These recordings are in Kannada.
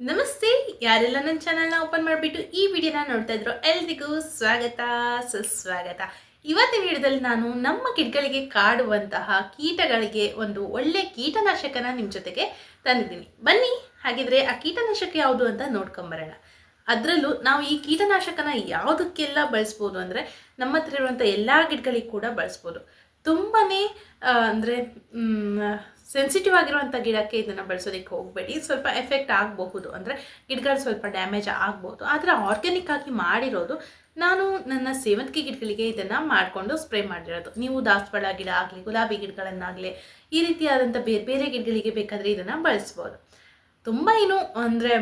ನಮಸ್ತೆ, ಯಾರೆಲ್ಲ ನನ್ನ ಚಾನಲ್ನ ಓಪನ್ ಮಾಡಿಬಿಟ್ಟು ಈ ವಿಡಿಯೋನ ನೋಡ್ತಾ ಇದ್ರು ಎಲ್ರಿಗೂ ಸ್ವಾಗತ, ಸುಸ್ವಾಗತ. ಇವತ್ತಿನ ವಿಡಿಯೋದಲ್ಲಿ ನಾನು ನಮ್ಮ ಗಿಡಗಳಿಗೆ ಕಾಡುವಂತಹ ಕೀಟಗಳಿಗೆ ಒಂದು ಒಳ್ಳೆ ಕೀಟನಾಶಕನ ನಿಮ್ಮ ಜೊತೆಗೆ ತಂದಿದ್ದೀನಿ. ಬನ್ನಿ, ಹಾಗಿದ್ರೆ ಆ ಕೀಟನಾಶಕ ಯಾವುದು ಅಂತ ನೋಡ್ಕೊಂಬರೋಣ. ಅದರಲ್ಲೂ ನಾವು ಈ ಕೀಟನಾಶಕನ ಯಾವುದಕ್ಕೆಲ್ಲ ಬಳಸ್ಬೋದು ಅಂದರೆ ನಮ್ಮ ಹತ್ರ ಇರುವಂಥ ಎಲ್ಲ ಗಿಡಗಳಿಗೆ ಕೂಡ ಬಳಸ್ಬೋದು. ತುಂಬಾ ಅಂದರೆ ಸೆನ್ಸಿಟಿವ್ ಆಗಿರುವಂಥ ಗಿಡಕ್ಕೆ ಇದನ್ನು ಬಳಸೋದಕ್ಕೆ ಹೋಗಬೇಡಿ. ಸ್ವಲ್ಪ ಎಫೆಕ್ಟ್ ಆಗಬಹುದು. ಅಂದರೆ ಗಿಡಗಳು ಸ್ವಲ್ಪ ಡ್ಯಾಮೇಜ್ ಆಗ್ಬೋದು ಆದರೆ ಆರ್ಗ್ಯಾನಿಕ್ ಆಗಿ ಮಾಡಿರೋದು ನಾನು ನನ್ನ ಸೇವಂತಿಗೆ ಗಿಡಗಳಿಗೆ ಇದನ್ನು ಮಾಡಿಕೊಂಡು ಸ್ಪ್ರೇ ಮಾಡಿರೋದು. ನೀವು ದಾಸವಾಳ ಗಿಡ ಆಗಲಿ, ಗುಲಾಬಿ ಗಿಡಗಳನ್ನಾಗಲಿ, ಈ ರೀತಿಯಾದಂಥ ಬೇರೆ ಬೇರೆ ಗಿಡಗಳಿಗೆ ಬೇಕಾದರೆ ಇದನ್ನು ಬಳಸ್ಬೋದು. ತುಂಬ ಏನು ಅಂದರೆ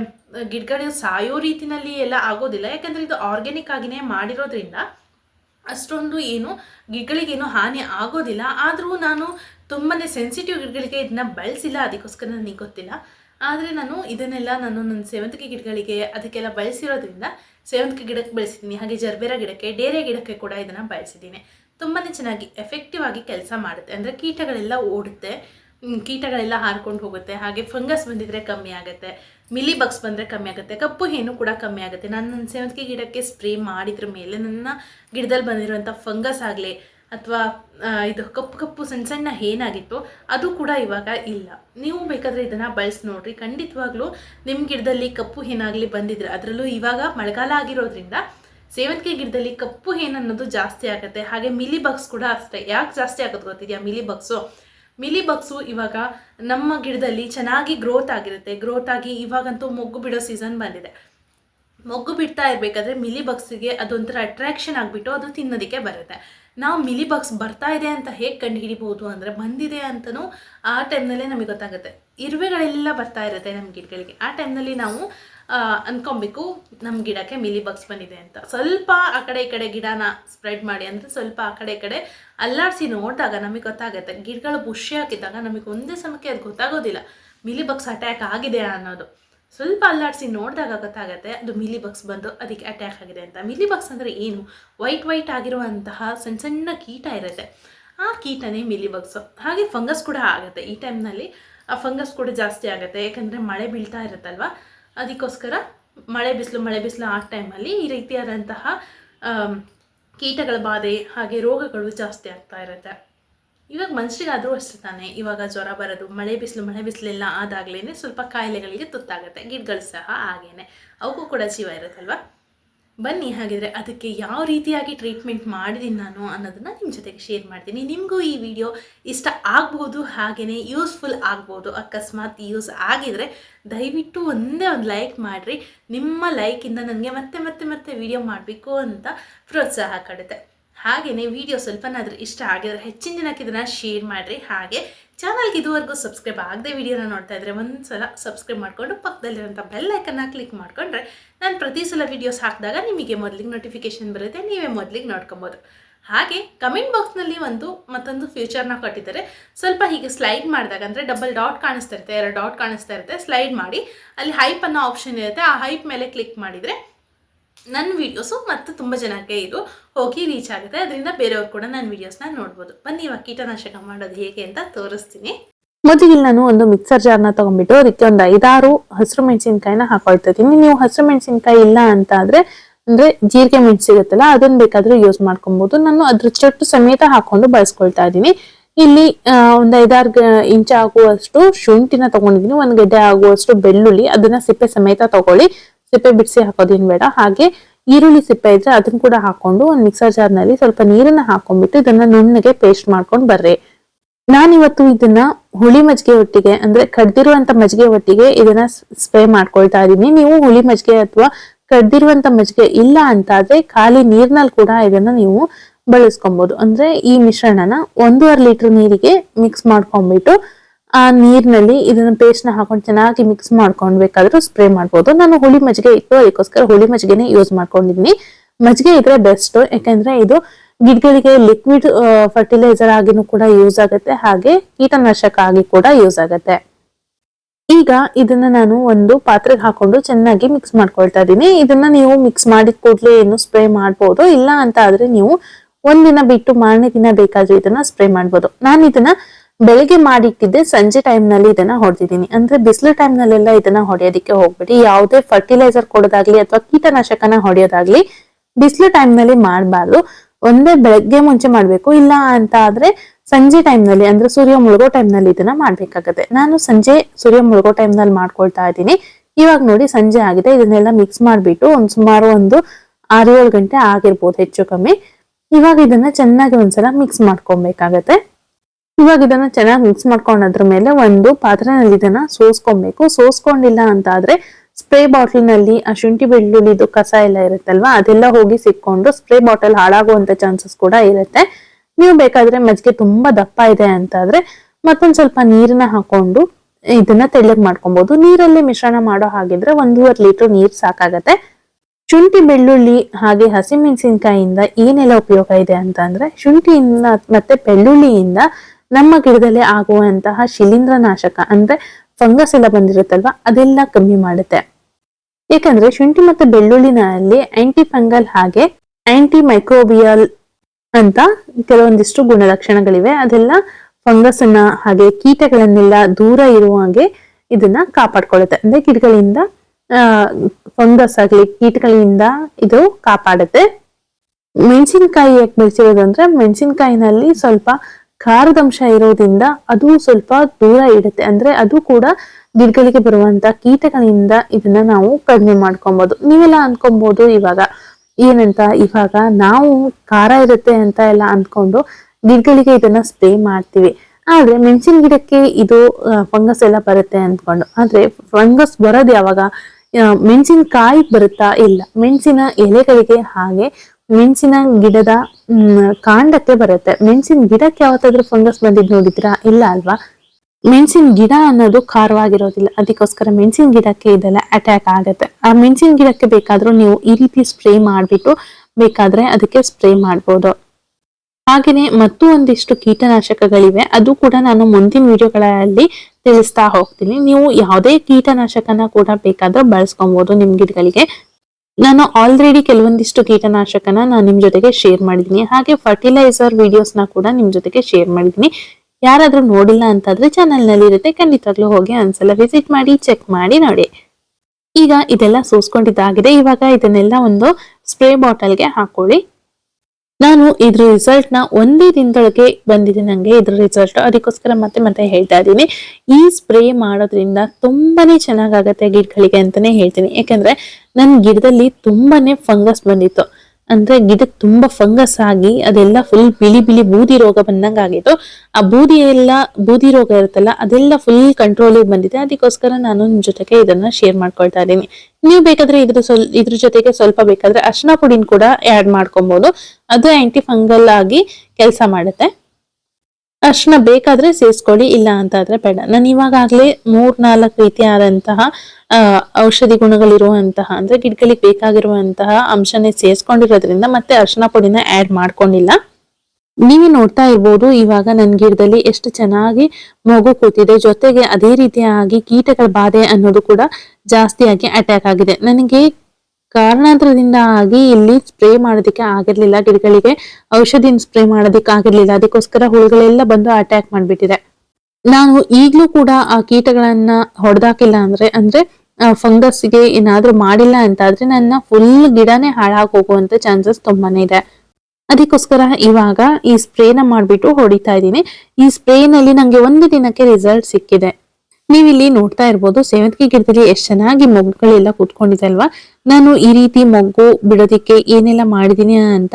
ಗಿಡಗಳು ಸಾಯೋ ರೀತಿಯಲ್ಲಿ ಎಲ್ಲ ಆಗೋದಿಲ್ಲ. ಯಾಕಂದರೆ ಇದು ಆರ್ಗ್ಯಾನಿಕ್ ಆಗಿನೇ ಮಾಡಿರೋದ್ರಿಂದ ಅಷ್ಟೊಂದು ಏನು ಗಿಡಗಳಿಗೇನು ಹಾನಿ ಆಗೋದಿಲ್ಲ. ಆದರೂ ನಾನು ತುಂಬಾ ಸೆನ್ಸಿಟಿವ್ ಗಿಡಗಳಿಗೆ ಇದನ್ನ ಬಳಸಿಲ್ಲ, ಅದಕ್ಕೋಸ್ಕರ ನನಗೆ ಗೊತ್ತಿಲ್ಲ ಆದರೆ ನಾನು ಇದನ್ನೆಲ್ಲ ನಾನು ನನ್ನ ಸೇವಂತಿಗೆ ಗಿಡಗಳಿಗೆ ಅದಕ್ಕೆಲ್ಲ ಬಳಸಿರೋದ್ರಿಂದ ಸೇವಂತಿಗೆ ಗಿಡಕ್ಕೆ ಬಳಸಿದ್ದೀನಿ. ಹಾಗೆ ಜರ್ಬೇರ ಗಿಡಕ್ಕೆ, ಡೇರೆ ಗಿಡಕ್ಕೆ ಕೂಡ ಇದನ್ನು ಬಳಸಿದ್ದೀನಿ. ತುಂಬಾ ಚೆನ್ನಾಗಿ ಎಫೆಕ್ಟಿವ್ ಆಗಿ ಕೆಲಸ ಮಾಡುತ್ತೆ. ಅಂದರೆ ಕೀಟಗಳೆಲ್ಲ ಓಡುತ್ತೆ ಕೀಟಗಳೆಲ್ಲ ಹಾರ್ಕೊಂಡು ಹೋಗುತ್ತೆ. ಹಾಗೆ ಫಂಗಸ್ ಬಂದಿದ್ರೆ ಕಮ್ಮಿ ಆಗುತ್ತೆ, ಮಿಲಿ ಬಗ್ಸ್ ಬಂದರೆ ಕಮ್ಮಿ ಆಗುತ್ತೆ, ಕಪ್ಪು ಏನು ಕೂಡ ಕಮ್ಮಿ ಆಗುತ್ತೆ. ನಾನು ನನ್ನ ಸೇವಂತಿಗೆ ಗಿಡಕ್ಕೆ ಸ್ಪ್ರೇ ಮಾಡಿದ್ರ ಮೇಲೆ ನನ್ನ ಗಿಡದಲ್ಲಿ ಬಂದಿರುವಂಥ ಫಂಗಸ್ ಆಗಲಿ ಅಥವಾ ಇದು ಕಪ್ಪು ಕಪ್ಪು ಸಣ್ಣ ಸಣ್ಣ ಏನಾಗಿತ್ತು ಅದು ಕೂಡ ಇವಾಗ ಇಲ್ಲ. ನೀವು ಬೇಕಾದರೆ ಇದನ್ನು ಬಳಸಿ ನೋಡ್ರಿ. ಖಂಡಿತವಾಗ್ಲೂ ನಿಮ್ಮ ಗಿಡದಲ್ಲಿ ಕಪ್ಪು ಏನಾಗಲಿ ಬಂದಿದ್ರೆ ಅದರಲ್ಲೂ ಇವಾಗ ಮಳೆಗಾಲ ಆಗಿರೋದ್ರಿಂದ ಸೇವಂತಿಗೆ ಗಿಡದಲ್ಲಿ ಕಪ್ಪು ಏನು ಅನ್ನೋದು ಜಾಸ್ತಿ ಆಗುತ್ತೆ. ಹಾಗೆ ಮಿಲಿ ಬಗ್ಸ್ ಕೂಡ ಅಷ್ಟೇ. ಯಾಕೆ ಜಾಸ್ತಿ ಆಗೋದು ಗೊತ್ತಿದೆಯಾ ಮಿಲಿ ಬಗ್ಸು? ಮಿಲಿ ಬಗ್ಸು ಇವಾಗ ನಮ್ಮ ಗಿಡದಲ್ಲಿ ಚೆನ್ನಾಗಿ ಗ್ರೋತ್ ಆಗಿರುತ್ತೆ. ಗ್ರೋತ್ ಆಗಿ ಇವಾಗಂತೂ ಮೊಗ್ಗು ಬಿಡೋ ಸೀಸನ್ ಬಂದಿದೆ. ಮೊಗ್ಗು ಬಿಡ್ತಾ ಇರಬೇಕಾದ್ರೆ ಮಿಲಿ ಬಗ್ಸಿಗೆ ಅದೊಂಥರ ಅಟ್ರಾಕ್ಷನ್ ಆಗಿಬಿಟ್ಟು ಅದು ತಿನ್ನೋದಕ್ಕೆ ಬರುತ್ತೆ. ನಾವು ಮಿಲಿ ಬಾಕ್ಸ್ ಬರ್ತಾ ಇದೆ ಅಂತ ಹೇಗೆ ಕಂಡು ಹಿಡಿಬೋದು ಅಂದರೆ ಬಂದಿದೆ ಅಂತಲೂ ಆ ಟೈಮ್ನಲ್ಲೇ ನಮಗೆ ಗೊತ್ತಾಗುತ್ತೆ. ಇರುವೆಗಳೆಲ್ಲ ಬರ್ತಾ ಇರುತ್ತೆ ನಮ್ಮ ಗಿಡಗಳಿಗೆ. ಆ ಟೈಮ್ನಲ್ಲಿ ನಾವು ಅಂದ್ಕೊಬೇಕು ನಮ್ಮ ಗಿಡಕ್ಕೆ ಮಿಲಿ ಬಾಕ್ಸ್ ಬಂದಿದೆ ಅಂತ. ಸ್ವಲ್ಪ ಆ ಕಡೆ ಈ ಕಡೆ ಗಿಡನ ಸ್ಪ್ರೆಡ್ ಮಾಡಿ ಅಂದರೆ ಸ್ವಲ್ಪ ಆ ಕಡೆ ಈ ಕಡೆ ಅಲ್ಲಾಡಿಸಿ ನೋಡಿದಾಗ ನಮಗೆ ಗೊತ್ತಾಗುತ್ತೆ. ಗಿಡಗಳು ಬುಷಿ ಹಾಕಿದಾಗ ನಮಗೆ ಒಂದೇ ಸಮಯಕ್ಕೆ ಅದು ಗೊತ್ತಾಗೋದಿಲ್ಲ. ಮಿಲಿ ಬಾಕ್ಸ್ ಅಟ್ಯಾಕ್ ಆಗಿದೆ ಅನ್ನೋದು. ಸ್ವಲ್ಪ ಅಲ್ಲಾಡಿಸಿ ನೋಡಿದಾಗ ಗೊತ್ತಾಗುತ್ತೆ, ಅದು ಮಿಲಿ ಬಗ್ಸ್ ಬಂದು ಅದಕ್ಕೆ ಅಟ್ಯಾಕ್ ಆಗಿದೆ ಅಂತ. ಮಿಲಿ ಬಗ್ಸ್ ಅಂದರೆ ಏನು? ವೈಟ್ ವೈಟ್ ಆಗಿರುವಂತಹ ಸಣ್ಣ ಸಣ್ಣ ಕೀಟ ಇರುತ್ತೆ. ಆ ಕೀಟನೇ ಮಿಲಿ ಬಗ್ಸು. ಹಾಗೆ ಫಂಗಸ್ ಕೂಡ ಆಗುತ್ತೆ. ಈ ಟೈಮ್ನಲ್ಲಿ ಆ ಫಂಗಸ್ ಕೂಡ ಜಾಸ್ತಿ ಆಗುತ್ತೆ. ಯಾಕಂದರೆ ಮಳೆ ಬೀಳ್ತಾ ಇರುತ್ತಲ್ವ? ಅದಕ್ಕೋಸ್ಕರ ಮಳೆ ಬಿಸಿಲು ಮಳೆ ಬಿಸಿಲು ಆ ಟೈಮಲ್ಲಿ ಈ ರೀತಿಯಾದಂತಹ ಕೀಟಗಳ ಬಾಧೆ ಹಾಗೆ ರೋಗಗಳು ಜಾಸ್ತಿ ಆಗ್ತಾ ಇರುತ್ತೆ. ಇವಾಗ ಮನುಷ್ಯರಾದರೂ ಅಷ್ಟೇ ತಾನೇ. ಇವಾಗ ಜ್ವರ ಬರೋದು, ಮಳೆ ಬಿಸಿಲು, ಮಳೆ ಬಿಸಿಲೆಲ್ಲ ಆದಾಗಲೇ ಸ್ವಲ್ಪ ಕಾಯಿಲೆಗಳಿಗೆ ತುತ್ತಾಗುತ್ತೆ. ಗಿಡಗಳು ಸಹ ಹಾಗೇನೆ. ಅವಕ್ಕೂ ಕೂಡ ಜೀವ ಇರುತ್ತಲ್ವಾ? ಬನ್ನಿ, ಹಾಗಿದ್ರೆ ಅದಕ್ಕೆ ಯಾವ ರೀತಿಯಾಗಿ ಟ್ರೀಟ್ಮೆಂಟ್ ಮಾಡಿದ್ದೀನಿ ನಾನು ಅನ್ನೋದನ್ನ ನಿಮ್ಮ ಜೊತೆಗೆ ಶೇರ್ ಮಾಡ್ತೀನಿ. ನಿಮಗೂ ಈ ವಿಡಿಯೋ ಇಷ್ಟ ಆಗ್ಬೋದು ಹಾಗೆಯೇ ಯೂಸ್ಫುಲ್ ಆಗ್ಬೋದು, ಅಕಸ್ಮಾತ್ ಯೂಸ್ ಆಗಿದರೆ ದಯವಿಟ್ಟು ಒಂದೇ ಒಂದು ಲೈಕ್ ಮಾಡಿರಿ. ನಿಮ್ಮ ಲೈಕಿಂದ ನನಗೆ ಮತ್ತೆ ಮತ್ತೆ ಮತ್ತೆ ವಿಡಿಯೋ ಮಾಡಬೇಕು ಅಂತ ಪ್ರೋತ್ಸಾಹ ಕೊಡುತ್ತೆ. ಹಾಗೆಯೇ ವಿಡಿಯೋ ಸ್ವಲ್ಪನಾದರೂ ಇಷ್ಟ ಆಗಿದ್ರೆ ಹೆಚ್ಚಿನ ಜನಕ್ಕೆ ಇದನ್ನು ಶೇರ್ ಮಾಡಿರಿ. ಹಾಗೆ ಚಾನಲ್ಗೆ ಇದುವರೆಗೂ ಸಬ್ಸ್ಕ್ರೈಬ್ ಆಗದೆ ವಿಡಿಯೋನ ನೋಡ್ತಾ ಇದ್ರೆ ಒಂದು ಸಲ ಸಬ್ಸ್ಕ್ರೈಬ್ ಮಾಡಿಕೊಂಡು ಪಕ್ಕದಲ್ಲಿರೋಂಥ ಬೆಲ್ ಐಕನ್ನ ಕ್ಲಿಕ್ ಮಾಡಿಕೊಂಡ್ರೆ ನಾನು ಪ್ರತಿ ಸಲ ವೀಡಿಯೋಸ್ ಹಾಕಿದಾಗ ನಿಮಗೆ ಮೊದಲಿಗೆ ನೋಟಿಫಿಕೇಶನ್ ಬರುತ್ತೆ, ನೀವೇ ಮೊದಲಿಗೆ ನೋಡ್ಕೊಬೋದು. ಹಾಗೆ ಕಮೆಂಟ್ ಬಾಕ್ಸ್ನಲ್ಲಿ ಒಂದು ಮತ್ತೊಂದು ಫ್ಯೂಚರ್ನ ಕೊಟ್ಟಿದ್ದಾರೆ. ಸ್ವಲ್ಪ ಹೀಗೆ ಸ್ಲೈಡ್ ಮಾಡಿದಾಗ ಅಂದರೆ ಡಬಲ್ ಡಾಟ್ ಕಾಣಿಸ್ತಾ ಇರುತ್ತೆ, ಎರಡು ಡಾಟ್ ಕಾಣಿಸ್ತಾ ಇರುತ್ತೆ ಸ್ಲೈಡ್ ಮಾಡಿ. ಅಲ್ಲಿ ಹೈಪ್ ಅನ್ನೋ ಆಪ್ಷನ್ ಇರುತ್ತೆ, ಆ ಹೈಪ್ ಮೇಲೆ ಕ್ಲಿಕ್ ಮಾಡಿದರೆ ನನ್ನ ವೀಡಿಯೋಸು ಮತ್ತು ತುಂಬ ಜನಕ್ಕೆ ಇದು ಹೋಗಿ ರೀಚ್ ಆಗುತ್ತೆ. ಅದರಿಂದ ಬೇರೆಯವ್ರು ಕೂಡ ನನ್ನ ವೀಡಿಯೋಸ್ನ ನೋಡ್ಬೋದು. ಬನ್ನಿ, ಇವಾಗ ಕೀಟನಾಶಕ ಮಾಡೋದು ಹೇಗೆ ಅಂತ ತೋರಿಸ್ತೀನಿ. ಮೊದಲಿಗೆ ನಾನು ಒಂದು ಮಿಕ್ಸರ್ ಜಾರ್ನ ತೊಗೊಂಡ್ಬಿಟ್ಟು ಅದಕ್ಕೆ ಒಂದು ಐದಾರು ಹಸಿರು ಮೆಣಸಿನ್ಕಾಯಿನ ಹಾಕೊಳ್ತಾ ಇದ್ದೀನಿ. ನೀವು ಹಸಿರು ಮೆಣಸಿನ್ಕಾಯಿ ಇಲ್ಲ ಅಂತ ಆದರೆ, ಅಂದ್ರೆ ಜೀರಿಗೆ ಮೆಣಸು ಸಿಗುತ್ತಲ್ಲ ಅದನ್ನು ಬೇಕಾದರೂ ಯೂಸ್ ಮಾಡ್ಕೊಬೋದು ನಾನು ಅದ್ರ ಚೊಟ್ಟು ಸಮೇತ ಹಾಕೊಂಡು ಬಳಸ್ಕೊಳ್ತಾ ಇದ್ದೀನಿ. ಇಲ್ಲಿ ಒಂದು ಐದಾರು ಇಂಚ್ ಆಗುವಷ್ಟು ಶುಂಠಿನ ತಗೊಂಡಿದ್ದೀನಿ. ಒಂದು ಗೆಡ್ಡೆ ಆಗುವಷ್ಟು ಬೆಳ್ಳುಳ್ಳಿ, ಅದನ್ನ ಸಿಪ್ಪೆ ಸಮೇತ ತಗೊಳ್ಳಿ. ಸಿಪ್ಪೆ ಬಿಡಿಸಿ ಹಾಕೋದೇನ್ ಬೇಡ. ಹಾಗೆ ಈರುಳ್ಳಿ ಸಿಪ್ಪೆ ಇದ್ರೆ ಅದನ್ನ ಕೂಡ ಹಾಕೊಂಡು ಒಂದು ಮಿಕ್ಸರ್ ಜಾರ್ನಲ್ಲಿ ಸ್ವಲ್ಪ ನೀರನ್ನ ಹಾಕೊಂಡ್ಬಿಟ್ಟು ಇದನ್ನ ನುಣ್ಣಗೆ ಪೇಸ್ಟ್ ಮಾಡ್ಕೊಂಡು ಬರ್ರಿ. ನಾನಿವತ್ತು ಇದನ್ನ ಹುಳಿ ಮಜ್ಜಿಗೆ ಒಟ್ಟಿಗೆ ಅಂದ್ರೆ ಕಡ್ದಿರುವಂತ ಮಜ್ಜಿಗೆ ಒಟ್ಟಿಗೆ ಇದನ್ನ ಸ್ಪ್ರೇ ಮಾಡ್ಕೊಳ್ತಾ ಇದೀನಿ. ನೀವು ಹುಳಿ ಮಜ್ಜಿಗೆ ಅಥವಾ ಕಡ್ದಿರುವಂತ ಮಜ್ಜಿಗೆ ಇಲ್ಲ ಅಂತ ಆದ್ರೆ ಖಾಲಿ ನೀರ್ನಲ್ಲಿ ಕೂಡ ಇದನ್ನ ನೀವು ಬಳಸ್ಕೊಬಹುದು ಅಂದ್ರೆ ಈ ಮಿಶ್ರಣನ ಒಂದೂವರೆ ಲೀಟರ್ ನೀರಿಗೆ ಮಿಕ್ಸ್ ಮಾಡ್ಕೊಂಡ್ಬಿಟ್ಟು ಆ ನೀರಿನಲ್ಲಿ ಇದನ್ನ ಪೇಸ್ಟ್ನ ಹಾಕೊಂಡು ಚೆನ್ನಾಗಿ ಮಿಕ್ಸ್ ಮಾಡ್ಕೊಂಡ್ ಬೇಕಾದ್ರೂ ಸ್ಪ್ರೇ ಮಾಡ್ಬೋದು. ನಾನು ಹುಳಿ ಮಜ್ಜಿಗೆ ಇತ್ತು ಅದಕ್ಕೋಸ್ಕರ ಹುಳಿ ಮಜ್ಜಿಗೆನೇ ಯೂಸ್ ಮಾಡ್ಕೊಂಡಿದ್ದೀನಿ ಮಜ್ಜಿಗೆ ಇದ್ರೆ ಬೆಸ್ಟ್ ಯಾಕಂದ್ರೆ ಇದು ಗಿಡಗಳಿಗೆ ಲಿಕ್ವಿಡ್ ಫರ್ಟಿಲೈಸರ್ ಆಗಿನೂ ಕೂಡ ಯೂಸ್ ಆಗುತ್ತೆ. ಹಾಗೆ ಕೀಟನಾಶಕ ಆಗಿ ಕೂಡ ಯೂಸ್ ಆಗುತ್ತೆ. ಈಗ ಇದನ್ನ ನಾನು ಒಂದು ಪಾತ್ರೆಗೆ ಹಾಕೊಂಡು ಚೆನ್ನಾಗಿ ಮಿಕ್ಸ್ ಮಾಡ್ಕೊಳ್ತಾ ಇದ್ದೀನಿ. ಇದನ್ನ ನೀವು ಮಿಕ್ಸ್ ಮಾಡಿದ ಕೂಡಲೇ ಏನು ಸ್ಪ್ರೇ ಮಾಡ್ಬೋದು. ಇಲ್ಲ ಅಂತ ಆದ್ರೆ ನೀವು ಒಂದಿನ ಬಿಟ್ಟು ಮಾರನೇ ದಿನ ಬೇಕಾದ್ರೆ ಇದನ್ನ ಸ್ಪ್ರೇ ಮಾಡ್ಬೋದು. ನಾನು ಇದನ್ನ ಬೆಳಿಗ್ಗೆ ಮಾಡಿಟ್ಟಿದ್ದೆ, ಸಂಜೆ ಟೈಮ್ನಲ್ಲಿ ಇದನ್ನ ಹೊಡೆದಿದ್ದೀನಿ. ಅಂದ್ರೆ ಬಿಸಿಲು ಟೈಮ್ ನಲ್ಲೆಲ್ಲ ಇದನ್ನ ಹೊಡೆಯೋದಕ್ಕೆ ಹೋಗ್ಬೇಡಿ. ಯಾವುದೇ ಫರ್ಟಿಲೈಸರ್ ಕೊಡೋದಾಗ್ಲಿ ಅಥವಾ ಕೀಟನಾಶಕನ ಹೊಡೆಯೋದಾಗ್ಲಿ ಬಿಸಿಲು ಟೈಮ್ನಲ್ಲಿ ಮಾಡಬಾರ್ದು. ಒಂದೇ ಬೆಳಗ್ಗೆ ಮುಂಚೆ ಮಾಡ್ಬೇಕು. ಇಲ್ಲ ಅಂತ ಆದ್ರೆ ಸಂಜೆ ಟೈಮ್ನಲ್ಲಿ, ಅಂದ್ರೆ ಸೂರ್ಯ ಮುಳುಗೋ ಟೈಮ್ನಲ್ಲಿ ಇದನ್ನ ಮಾಡ್ಬೇಕಾಗತ್ತೆ. ನಾನು ಸಂಜೆ ಸೂರ್ಯ ಮುಳುಗೋ ಟೈಮ್ನಲ್ಲಿ ಮಾಡ್ಕೊಳ್ತಾ ಇದ್ದೀನಿ. ಇವಾಗ ನೋಡಿ ಸಂಜೆ ಆಗಿದೆ. ಇದನ್ನೆಲ್ಲ ಮಿಕ್ಸ್ ಮಾಡ್ಬಿಟ್ಟು ಒಂದ್ ಸುಮಾರು ಒಂದು ಆರು ಏಳು ಗಂಟೆ ಆಗಿರ್ಬೋದು ಹೆಚ್ಚು ಕಮ್ಮಿ. ಇವಾಗ ಇದನ್ನ ಚೆನ್ನಾಗಿ ಒಂದ್ಸಲ ಮಿಕ್ಸ್ ಮಾಡ್ಕೊಬೇಕಾಗತ್ತೆ ಇವಾಗ ಇದನ್ನ ಚೆನ್ನಾಗಿ ಮಿಕ್ಸ್ ಮಾಡ್ಕೊಂಡದ್ರ ಮೇಲೆ ಒಂದು ಪಾತ್ರೆನಲ್ಲಿ ಇದನ್ನ ಸೋಸ್ಕೊಬೇಕು. ಸೋಸ್ಕೊಂಡಿಲ್ಲ ಅಂತ ಆದ್ರೆ ಸ್ಪ್ರೇ ಬಾಟ್ಲಿನಲ್ಲಿ ಆ ಶುಂಠಿ ಬೆಳ್ಳುಳ್ಳಿದು ಕಸ ಎಲ್ಲ ಇರುತ್ತಲ್ವಾ, ಅದೆಲ್ಲ ಹೋಗಿ ಸಿಕ್ಕೊಂಡು ಸ್ಪ್ರೇ ಬಾಟಲ್ ಹಾಳಾಗುವಂತ ಚಾನ್ಸಸ್ ಕೂಡ ಇರುತ್ತೆ. ನೀವು ಬೇಕಾದ್ರೆ ಮಜ್ಜಿಗೆ ತುಂಬಾ ದಪ್ಪ ಇದೆ ಅಂತ ಆದ್ರೆ ಮತ್ತೊಂದ್ ಸ್ವಲ್ಪ ನೀರನ್ನ ಹಾಕೊಂಡು ಇದನ್ನ ತೆಳ್ಳಗ್ ಮಾಡ್ಕೊಬಹುದು ನೀರಲ್ಲಿ ಮಿಶ್ರಣ ಮಾಡೋ ಹಾಗಿದ್ರೆ ಒಂದೂವರೆ ಲೀಟರ್ ನೀರ್ ಸಾಕಾಗತ್ತೆ. ಶುಂಠಿ, ಬೆಳ್ಳುಳ್ಳಿ ಹಾಗೆ ಹಸಿಮೆಣಸಿನಕಾಯಿಯಿಂದ ಏನೆಲ್ಲ ಉಪಯೋಗ ಇದೆ ಅಂತ ಅಂದ್ರೆ ಶುಂಠಿಯಿಂದ ಮತ್ತೆ ಬೆಳ್ಳುಳ್ಳಿಯಿಂದ ನಮ್ಮ ಗಿಡದಲ್ಲಿ ಆಗುವಂತಹ ಶಿಲೀಂಧ್ರನಾಶಕ ಅಂದ್ರೆ ಫಂಗಸ್ ಎಲ್ಲ ಬಂದಿರುತ್ತಲ್ವಾ, ಅದೆಲ್ಲ ಕಮ್ಮಿ ಮಾಡುತ್ತೆ. ಏಕೆಂದ್ರೆ ಶುಂಠಿ ಮತ್ತು ಬೆಳ್ಳುಳ್ಳಿನಲ್ಲಿ ಆಂಟಿ ಫಂಗಲ್ ಹಾಗೆ ಆಂಟಿ ಮೈಕ್ರೋಬಿಯಲ್ ಅಂತ ಕೆಲವೊಂದಿಷ್ಟು ಗುಣಲಕ್ಷಣಗಳಿವೆ. ಅದೆಲ್ಲ ಫಂಗಸ್ ಅನ್ನ ಹಾಗೆ ಕೀಟಗಳನ್ನೆಲ್ಲ ದೂರ ಇರುವ ಹಾಗೆ ಇದನ್ನ ಕಾಪಾಡ್ಕೊಳ್ಳುತ್ತೆ ಅಂದ್ರೆ ಗಿಡಗಳಿಂದ ಫಂಗಸ್ ಆಗ್ಲಿ, ಕೀಟಗಳಿಂದ ಇದು ಕಾಪಾಡುತ್ತೆ. ಮೆಣಸಿನಕಾಯಿ ಯಾಕೆ ಬೆಳೆಸಿರೋದು ಅಂದ್ರೆ ಮೆಣಸಿನಕಾಯಿನಲ್ಲಿ ಸ್ವಲ್ಪ ಖಾರದಂಶ ಇರೋದ್ರಿಂದ ಅದು ಸ್ವಲ್ಪ ದೂರ ಇಡುತ್ತೆ. ಅಂದ್ರೆ ಅದು ಕೂಡ ಗಿಡಗಳಿಗೆ ಬರುವಂತ ಕೀಟಗಳಿಂದ ಇದನ್ನ ನಾವು ಕಡಿಮೆ ಮಾಡ್ಕೊಬಹುದು ನೀವೆಲ್ಲ ಅನ್ಕೊಬಹುದು ಇವಾಗ ಏನಂತ? ಇವಾಗ ನಾವು ಖಾರ ಇರುತ್ತೆ ಅಂತ ಎಲ್ಲ ಅನ್ಕೊಂಡು ಗಿಡಗಳಿಗೆ ಇದನ್ನ ಸ್ಪ್ರೇ ಮಾಡ್ತೀವಿ. ಆದ್ರೆ ಮೆಣಸಿನ ಗಿಡಕ್ಕೆ ಇದು ಫಂಗಸ್ ಎಲ್ಲ ಬರುತ್ತೆ ಅಂದ್ಕೊಂಡು ಆದ್ರೆ ಫಂಗಸ್ ಬರೋದು ಯಾವಾಗ? ಮೆಣಸಿನಕಾಯಿ ಬರುತ್ತಾ ಇಲ್ಲ? ಮೆಣಸಿನ ಎಲೆಗಳಿಗೆ ಹಾಗೆ ಮೆಣಸಿನ ಗಿಡದ ಕಾಂಡಕ್ಕೆ ಬರುತ್ತೆ. ಮೆಣಸಿನ ಗಿಡಕ್ಕೆ ಯಾವತ್ತಾದ್ರೂ ಫಂಗಸ್ ಬಂದಿದ್ ನೋಡಿದ್ರಾ? ಇಲ್ಲ ಅಲ್ವಾ? ಮೆಣಸಿನ ಗಿಡ ಅನ್ನೋದು ಖಾರವಾಗಿರೋದಿಲ್ಲ. ಅದಕ್ಕೋಸ್ಕರ ಮೆಣಸಿನ ಗಿಡಕ್ಕೆ ಇದೆಲ್ಲ ಅಟ್ಯಾಕ್ ಆಗುತ್ತೆ. ಆ ಮೆಣಸಿನ ಗಿಡಕ್ಕೆ ಬೇಕಾದ್ರೂ ನೀವು ಈ ರೀತಿ ಸ್ಪ್ರೇ ಮಾಡಿಬಿಟ್ಟು ಬೇಕಾದ್ರೆ ಅದಕ್ಕೆ ಸ್ಪ್ರೇ ಮಾಡ್ಬೋದು. ಹಾಗೇನೆ ಮತ್ತೂ ಒಂದಿಷ್ಟು ಕೀಟನಾಶಕಗಳಿವೆ. ಅದು ಕೂಡ ನಾನು ಮುಂದಿನ ವಿಡಿಯೋಗಳಲ್ಲಿ ತಿಳಿಸ್ತಾ ಹೋಗ್ತೀನಿ. ನೀವು ಯಾವುದೇ ಕೀಟನಾಶಕನ ಕೂಡ ಬೇಕಾದ್ರೆ ಬಳಸ್ಕೊಬೋದು ನಿಮ್ ಗಿಡಗಳಿಗೆ. ನಾನು ಆಲ್ರೆಡಿ ಕೆಲವೊಂದಿಷ್ಟು ಕೀಟನಾಶಕನ ನಾನು ನಿಮ್ ಜೊತೆಗೆ ಶೇರ್ ಮಾಡಿದ್ದೀನಿ. ಹಾಗೆ ಫರ್ಟಿಲೈಸರ್ ವಿಡಿಯೋಸ್ನ ಕೂಡ ನಿಮ್ ಜೊತೆಗೆ ಶೇರ್ ಮಾಡಿದ್ದೀನಿ. ಯಾರಾದ್ರೂ ನೋಡಿಲ್ಲ ಅಂತಾದ್ರೆ ಚಾನೆಲ್ನಲ್ಲಿ ಇರುತ್ತೆ. ಖಂಡಿತವಾಗ್ಲೂ ಹೋಗಿ ಒಂದ್ಸಲ ವಿಸಿಟ್ ಮಾಡಿ ಚೆಕ್ ಮಾಡಿ, ನೋಡಿ. ಈಗ ಇದೆಲ್ಲ ಸೂಸ್ಕೊಂಡಿದ್ದಾಗಿದೆ. ಇವಾಗ ಇದನ್ನೆಲ್ಲ ಒಂದು ಸ್ಪ್ರೇ ಬಾಟಲ್ಗೆ ಹಾಕೊಳ್ಳಿ. ನಾನು ಇದ್ರ ರಿಸಲ್ಟ್ನ ಒಂದೇ ದಿನದೊಳಗೆ ಬಂದಿದೆ ನಂಗೆ ಇದ್ರ ರಿಸಲ್ಟ್ ಅದಕ್ಕೋಸ್ಕರ ಮತ್ತೆ ಮತ್ತೆ ಹೇಳ್ತಾ ಇದ್ದೀನಿ. ಈ ಸ್ಪ್ರೇ ಮಾಡೋದ್ರಿಂದ ತುಂಬಾನೇ ಚೆನ್ನಾಗಾಗತ್ತೆ ಗಿಡಗಳಿಗೆ ಅಂತಾನೆ ಹೇಳ್ತೀನಿ. ಯಾಕಂದ್ರೆ ನನ್ನ ಗಿಡದಲ್ಲಿ ತುಂಬಾನೇ ಫಂಗಸ್ ಬಂದಿತ್ತು. ಅಂದ್ರೆ ಗಿಡಕ್ಕೆ ತುಂಬಾ ಫಂಗಸ್ ಆಗಿ ಅದೆಲ್ಲ ಫುಲ್ ಬಿಳಿ ಬಿಳಿ ಬೂದಿ ರೋಗ ಬಂದಂಗ ಆಗಿತ್ತು. ಆ ಬೂದಿ ಎಲ್ಲ, ಬೂದಿ ರೋಗ ಇರುತ್ತಲ್ಲ ಅದೆಲ್ಲ ಫುಲ್ ಕಂಟ್ರೋಲಿಗೆ ಬಂದಿದೆ. ಅದಕ್ಕೋಸ್ಕರ ನಾನು ನಿಮ್ ಜೊತೆಗೆ ಇದನ್ನ ಶೇರ್ ಮಾಡ್ಕೊಳ್ತಾ ಇದ್ದೀನಿ. ನೀವು ಬೇಕಾದ್ರೆ ಇದ್ರ ಸ್ವಲ್ ಇದ್ರ ಜೊತೆಗೆ ಸ್ವಲ್ಪ ಬೇಕಾದ್ರೆ ಅರ್ಶಿನ ಪುಡಿನ ಕೂಡ ಆಡ್ ಮಾಡ್ಕೊಬಹುದು ಅದು ಆಂಟಿ ಫಂಗಲ್ ಆಗಿ ಕೆಲಸ ಮಾಡುತ್ತೆ. ಅರ್ಶಿನ ಬೇಕಾದ್ರೆ ಸೇರಿಸ್ಕೊಳ್ಳಿ, ಇಲ್ಲ ಅಂತ ಆದ್ರೆ ಬೇಡ. ನಾನು ಇವಾಗಾಗ್ಲೇ ಮೂರ್ ನಾಲ್ಕು ರೀತಿಯಾದಂತಹ ಔಷಧಿ ಗುಣಗಳಿರುವಂತಹ, ಅಂದ್ರೆ ಗಿಡಗಳಿಗೆ ಬೇಕಾಗಿರುವಂತಹ ಅಂಶನೇ ಸೇರಿಸ್ಕೊಂಡಿರೋದ್ರಿಂದ ಮತ್ತೆ ಅರ್ಶಿನ ಪುಡಿನ ಆಡ್ ಮಾಡ್ಕೊಂಡಿಲ್ಲ. ನೀವೇ ನೋಡ್ತಾ ಇರ್ಬೋದು, ಇವಾಗ ನನ್ ಗಿಡದಲ್ಲಿ ಎಷ್ಟು ಚೆನ್ನಾಗಿ ಮಗು ಕೂತಿದೆ. ಜೊತೆಗೆ ಅದೇ ರೀತಿಯಾಗಿ ಕೀಟಗಳ ಬಾಧೆ ಅನ್ನೋದು ಕೂಡ ಜಾಸ್ತಿಯಾಗಿ ಅಟ್ಯಾಕ್ ಆಗಿದೆ. ನನಗೆ ಕಾರಣಾಂತರದಿಂದ ಆಗಿ ಇಲ್ಲಿ ಸ್ಪ್ರೇ ಮಾಡೋದಕ್ಕೆ ಆಗಿರ್ಲಿಲ್ಲ. ಗಿಡಗಳಿಗೆ ಔಷಧಿ ಸ್ಪ್ರೇ ಮಾಡೋದಕ್ಕೆ ಆಗಿರ್ಲಿಲ್ಲ. ಅದಕ್ಕೋಸ್ಕರ ಹುಳುಗಳೆಲ್ಲ ಬಂದು ಅಟ್ಯಾಕ್ ಮಾಡಿಬಿಟ್ಟಿದೆ. ನಾನು ಈಗಲೂ ಕೂಡ ಆ ಕೀಟಗಳನ್ನ ಹೊಡೆದಾಕಿಲ್ಲ ಅಂದ್ರೆ ಅಂದ್ರೆ ಫಂಗಸ್ಗೆ ಏನಾದ್ರೂ ಮಾಡಿಲ್ಲ ಅಂತ ಆದ್ರೆ ನನ್ನ ಫುಲ್ ಗಿಡನೇ ಹಾಳಾಗಿ ಹೋಗುವಂತ ಚಾನ್ಸಸ್ ತುಂಬಾನೇ ಇದೆ. ಅದಕ್ಕೋಸ್ಕರ ಇವಾಗ ಈ ಸ್ಪ್ರೇನ ಮಾಡಿಬಿಟ್ಟು ಹೊಡಿತಾ ಇದ್ದೀನಿ. ಈ ಸ್ಪ್ರೇನಲ್ಲಿ ನನಗೆ ಒಂದು ದಿನಕ್ಕೆ ರಿಸಲ್ಟ್ ಸಿಕ್ಕಿದೆ. ನೀವಿಲ್ಲಿ ನೋಡ್ತಾ ಇರ್ಬೋದು ಸೇವಂತಿಗೆ ಗಿಡದಲ್ಲಿ ಎಷ್ಟು ಚೆನ್ನಾಗಿ ಮೊಗ್ಗುಗಳೆಲ್ಲ ಕೂತ್ಕೊಂಡಿದೆ ಅಲ್ವಾ? ನಾನು ಈ ರೀತಿ ಮೊಗ್ಗು ಬಿಡೋದಿಕ್ಕೆ ಏನೆಲ್ಲ ಮಾಡಿದೀನಿ ಅಂತ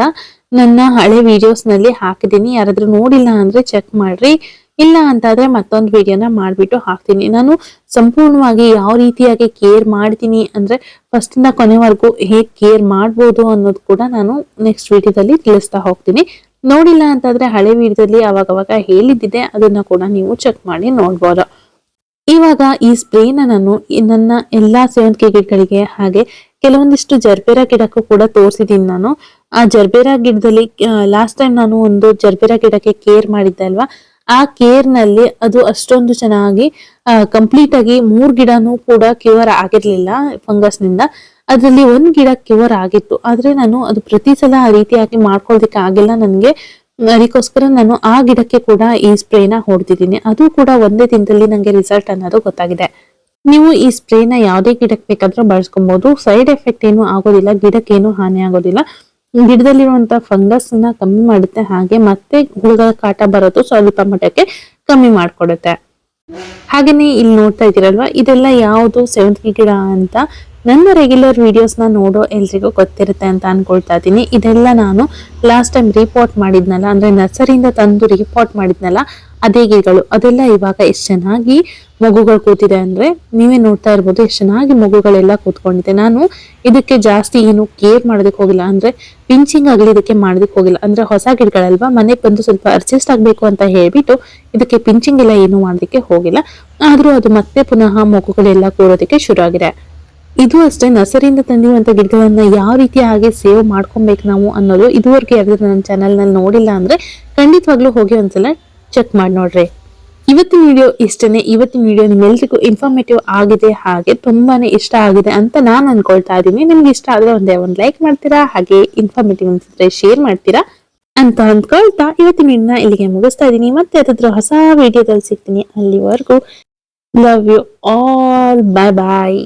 ನನ್ನ ಹಳೆ ವಿಡಿಯೋಸ್ನಲ್ಲಿ ಹಾಕಿದ್ದೀನಿ. ಯಾರಾದರೂ ನೋಡಿಲ್ಲ ಅಂದ್ರೆ ಚೆಕ್ ಮಾಡ್ರಿ. ಇಲ್ಲ ಅಂತಾದ್ರೆ ಮತ್ತೊಂದು ವಿಡಿಯೋನ ಮಾಡ್ಬಿಟ್ಟು ಹಾಕ್ತೀನಿ. ನಾನು ಸಂಪೂರ್ಣವಾಗಿ ಯಾವ ರೀತಿಯಾಗಿ ಕೇರ್ ಮಾಡ್ತೀನಿ ಅಂದ್ರೆ ಫಸ್ಟ್ ಇಂದ ಕೊನೆವರೆಗೂ ಹೇಗೆ ಕೇರ್ ಮಾಡ್ಬೋದು ಅನ್ನೋದು ಕೂಡ ನಾನು ನೆಕ್ಸ್ಟ್ ವಿಡಿಯೋದಲ್ಲಿ ತಿಳಿಸ್ತಾ ಹೋಗ್ತೀನಿ. ನೋಡಿಲ್ಲ ಅಂತಾದ್ರೆ ಹಳೆ ವಿಡಿಯೋದಲ್ಲಿ ಅವಾಗವಾಗ ಹೇಳಿದ್ದಿದೆ, ಅದನ್ನ ಕೂಡ ನೀವು ಚೆಕ್ ಮಾಡಿ ನೋಡ್ಬೋದು. ಇವಾಗ ಈ ಸ್ಪ್ರೇನ ನಾನು ನನ್ನ ಎಲ್ಲಾ ಸೇವಂತಿಗೆ ಗಿಡಗಳಿಗೆ ಹಾಗೆ ಕೆಲವೊಂದಿಷ್ಟು ಜರ್ಬೇರಾ ಗಿಡಕ್ಕೂ ಕೂಡ ತೋರಿಸಿದೀನಿ ನಾನು. ಆ ಜರ್ಬೇರಾ ಗಿಡದಲ್ಲಿ ಲಾಸ್ಟ್ ಟೈಮ್ ನಾನು ಒಂದು ಜರ್ಬೇರಾ ಗಿಡಕ್ಕೆ ಕೇರ್ ಮಾಡಿದ್ದೆ ಅಲ್ವಾ? ಆ ಕೇರ್ನಲ್ಲಿ ಅದು ಅಷ್ಟೊಂದು ಚೆನ್ನಾಗಿ ಕಂಪ್ಲೀಟ್ ಆಗಿ ಮೂರ್ ಗಿಡನೂ ಕೂಡ ಕ್ಯೂರ್ ಆಗಿರ್ಲಿಲ್ಲ ಫಂಗಸ್ನಿಂದ. ಅದ್ರಲ್ಲಿ ಒಂದ್ ಗಿಡ ಕ್ಯೂರ್ ಆಗಿತ್ತು. ಆದ್ರೆ ನಾನು ಅದು ಪ್ರತಿ ಸಲ ಆ ರೀತಿಯಾಗಿ ಮಾಡ್ಕೊಳ್ಳೋದಕ್ಕೆ ಆಗಿಲ್ಲ. ನನಗೆ, ಅದಕ್ಕೋಸ್ಕರ ನಾನು ಆ ಗಿಡಕ್ಕೆ ಕೂಡ ಈ ಸ್ಪ್ರೇನ ಹೊಡೆದಿದ್ದೀನಿ. ಅದು ಕೂಡ ಒಂದೇ ದಿನದಲ್ಲಿ ನಂಗೆ ರಿಸಲ್ಟ್ ಅನ್ನೋದು ಗೊತ್ತಾಗಿದೆ. ನೀವು ಈ ಸ್ಪ್ರೇನ ಯಾವುದೇ ಗಿಡಕ್ಕೆ ಬೇಕಾದ್ರೂ ಬಳಸ್ಕೊಬಹುದು ಸೈಡ್ ಎಫೆಕ್ಟ್ ಏನು ಆಗೋದಿಲ್ಲ ಗಿಡಕ್ಕೆ ಏನು ಹಾನಿ ಆಗೋದಿಲ್ಲ. ಗಿಡದಲ್ಲಿರುವಂತ ಫಂಗಸ್ನ ಕಮ್ಮಿ ಮಾಡುತ್ತೆ. ಹಾಗೆ ಮತ್ತೆ ಹುಳುಗಳ ಕಾಟ ಬರೋದು ಸ್ವಲ್ಪ ಮಟ್ಟಕ್ಕೆ ಕಮ್ಮಿ ಮಾಡ್ಕೊಡುತ್ತೆ. ಹಾಗೇನೆ ಇಲ್ಲಿ ನೋಡ್ತಾ ಇದ್ದೀರಲ್ವಾ? ಇದೆಲ್ಲ ಯಾವುದು ಸೇವಂತಿಗೆ ಗಿಡ ಅಂತ ನನ್ನ ರೆಗ್ಯುಲರ್ ವೀಡಿಯೋಸ್ನ ನೋಡೋ ಎಲ್ರಿಗೂ ಗೊತ್ತಿರುತ್ತೆ ಅಂತ ಅಂದ್ಕೊಳ್ತಾ ಇದ್ದೀನಿ. ಇದೆಲ್ಲ ನಾನು ಲಾಸ್ಟ್ ಟೈಮ್ ರಿಪೋರ್ಟ್ ಮಾಡಿದ್ನಲ್ಲ, ಅಂದ್ರೆ ನರ್ಸರಿಯಿಂದ ತಂದು ರಿಪೋರ್ಟ್ ಮಾಡಿದ್ನಲ್ಲ, ಅದೇ ಗಿಡಗಳು. ಅದೆಲ್ಲ ಇವಾಗ ಎಷ್ಟು ಚೆನ್ನಾಗಿ ಮಗುಗಳು ಕೂತಿದೆ ಅಂದರೆ ನೀವೇ ನೋಡ್ತಾ ಇರ್ಬೋದು, ಎಷ್ಟು ಚೆನ್ನಾಗಿ ಮಗುಗಳೆಲ್ಲ ಕೂತ್ಕೊಂಡಿದೆ. ನಾನು ಇದಕ್ಕೆ ಜಾಸ್ತಿ ಏನು ಕೇರ್ ಮಾಡೋದಕ್ಕೆ ಹೋಗಿಲ್ಲ. ಅಂದರೆ ಪಿಂಚಿಂಗ್ ಆಗಲಿ ಇದಕ್ಕೆ ಮಾಡೋದಕ್ಕೆ ಹೋಗಿಲ್ಲ. ಅಂದರೆ ಹೊಸ ಗಿಡಗಳಲ್ವಾ, ಮನೆಗೆ ಬಂದು ಸ್ವಲ್ಪ ಅಡ್ಜಸ್ಟ್ ಆಗಬೇಕು ಅಂತ ಹೇಳಿಬಿಟ್ಟು ಇದಕ್ಕೆ ಪಿಂಚಿಂಗ್ ಎಲ್ಲ ಏನು ಮಾಡೋದಕ್ಕೆ ಹೋಗಿಲ್ಲ. ಆದರೂ ಅದು ಮತ್ತೆ ಪುನಃ ಮಗುಗಳೆಲ್ಲ ಕೂರೋದಕ್ಕೆ ಶುರು ಆಗಿದೆ ಇದು ಅಷ್ಟೇ, ನರ್ಸರಿಯಿಂದ ತಂದಿರುವಂಥ ಗಿಡಗಳನ್ನ ಯಾವ ರೀತಿ ಹಾಗೆ ಸೇವ್ ಮಾಡ್ಕೊಬೇಕು ನಾವು ಅನ್ನೋದು ಇದುವರೆಗೆ ಯಾರಾದರೂ ನನ್ನ ಚಾನಲ್ನಲ್ಲಿ ನೋಡಿಲ್ಲ ಅಂದ್ರೆ ಖಂಡಿತವಾಗ್ಲೂ ಹೋಗಿ ಒಂದ್ಸಲ ಚೆಕ್ ಮಾಡಿ ನೋಡ್ರಿ. ಇವತ್ತಿನ ವಿಡಿಯೋ ಇಷ್ಟನೇ, ಇವತ್ತಿನ ವಿಡಿಯೋ ನಿಮ್ಮೆಲ್ರಿಗೂ ಇನ್ಫಾರ್ಮೇಟಿವ್ ಆಗಿದೆ, ಹಾಗೆ ತುಂಬಾನೇ ಇಷ್ಟ ಆಗಿದೆ ಅಂತ ನಾನು ಅನ್ಕೊಳ್ತಾ ಇದ್ದೀನಿ. ನಿಮ್ಗೆ ಇಷ್ಟ ಆದ್ರೆ ಒಂದೇ ಒಂದು ಲೈಕ್ ಮಾಡ್ತೀರಾ, ಹಾಗೆ ಇನ್ಫಾರ್ಮೇಟಿವ್ ಅನ್ಸಿದ್ರೆ ಶೇರ್ ಮಾಡ್ತೀರಾ ಅಂತ ಅಂದ್ಕೊಳ್ತಾ ಇವತ್ತಿನ ವಿಡಿಯೋನ ಇಲ್ಲಿಗೆ ಮುಗಿಸ್ತಾ ಇದ್ದೀನಿ. ಮತ್ತೆ ಯಾವ್ದಾದ್ರು ಹೊಸ ವಿಡಿಯೋದಲ್ಲಿ ಸಿಗ್ತೀನಿ ಅಲ್ಲಿವರೆಗೂ. Love you all bye bye